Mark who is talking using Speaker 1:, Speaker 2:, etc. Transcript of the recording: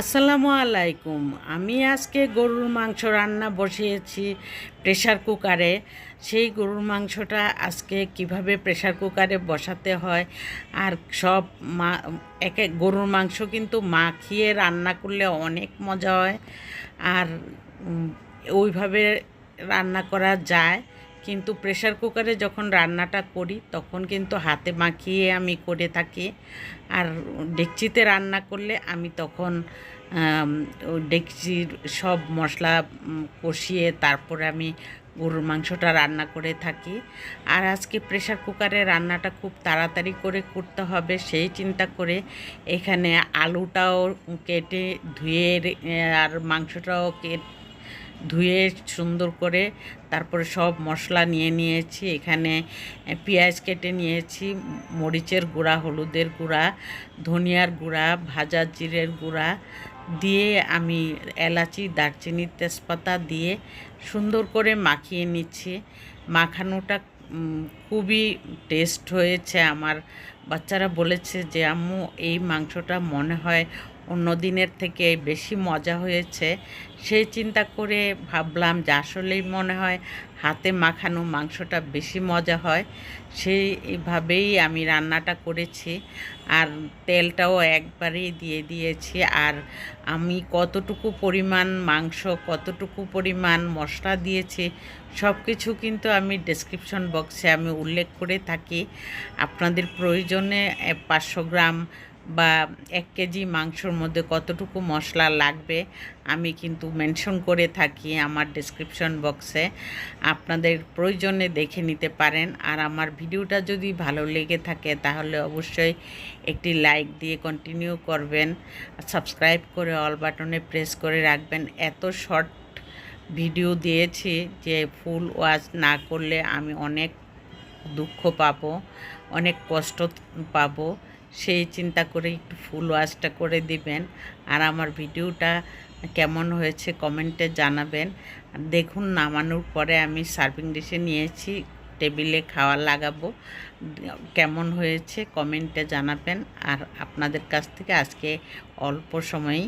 Speaker 1: আসসালামু আলাইকুম। আমি আজকে গরুর মাংস রান্না বসিয়েছি প্রেশার কুকারে। সেই গরুর মাংসটা আজকে কীভাবে প্রেশার কুকারে বসাতে হয় আর সব মা, এক এক গরুর মাংস কিন্তু মাখিয়ে রান্না করলে অনেক মজা হয়। আর ওইভাবে রান্না করা যায়। কিন্তু প্রেশার কুকারে যখন রান্নাটা করি, তখন কিন্তু হাতে মাখিয়ে আমি করে থাকি। আর ডেকচিতে রান্না করলে আমি তখন ডেকচির সব মশলা কষিয়ে তারপরে আমি গরুর মাংসটা রান্না করে থাকি। আর আজকে প্রেশার কুকারে রান্নাটা খুব তাড়াতাড়ি করে করতে হবে, সেই চিন্তা করে এখানে আলুটাও কেটে ধুয়ে আর মাংসটাও কেটে ধুয়ে সুন্দর করে তারপরে সব মশলা নিয়ে নিয়েছি। এখানে পেঁয়াজ কেটে নিয়েছি, মরিচের গুঁড়া, হলুদের গুঁড়া, ধনিয়ার গুঁড়া, ভাজা জিরের গুঁড়া দিয়ে আমি এলাচি, দারচিনি, তেজপাতা দিয়ে সুন্দর করে মাখিয়ে নিচ্ছি। মাখানোটা খুবই টেস্ট হয়েছে। আমার বাচ্চারা বলেছে যে, আম্মু, এই মাংসটা মনে হয় অন্য দিনের থেকে বেশি মজা হয়েছে। সেই চিন্তা করে ভাবলাম যে আসলেই মনে হয় হাতে মাখানো মাংসটা বেশি মজা হয়। সেইভাবেই আমি রান্নাটা করেছি আর তেলটাও একবারেই দিয়ে দিয়েছি। আর আমি কতটুকু পরিমাণ মাংস, কতটুকু পরিমাণ মশলা দিয়েছি সব কিছু কিন্তু আমি ডেসক্রিপশন বক্সে আমি উল্লেখ করে থাকি। আপনাদের প্রয়োজনে পাঁচশো গ্রাম বা এক কেজি মাংসর মধ্যে কতটুকু মশলা লাগবে, আমি কিন্তু মেনশন করে থাকি আমার ডেসক্রিপশন বক্সে আপনাদের প্রয়োজনে দেখে নিতে পারেন। আর আমার ভিডিওটা যদি ভালো লেগে থাকে, তাহলে অবশ্যই একটি লাইক দিয়ে কন্টিনিউ করবেন। সাবস্ক্রাইব করে অল বাটনে প্রেস করে রাখবেন। এত শর্ট ভিডিও দিয়েছি যে ফুল ওয়াচ না করলে আমি অনেক দুঃখ পাবো, অনেক কষ্ট পাবো। সেই চিন্তা করে একটু ফুল ওয়াশটা করে দিবেন। আর আমার ভিডিওটা কেমন হয়েছে কমেন্টে জানাবেন। দেখুন, নামানোর পরে আমি সার্ভিং ডিশে নিয়েছি, টেবিলে খাওয়া লাগাবো। কেমন হয়েছে কমেন্টে জানাবেন। আর আপনাদের কাছ থেকে আজকে অল্প সময়ই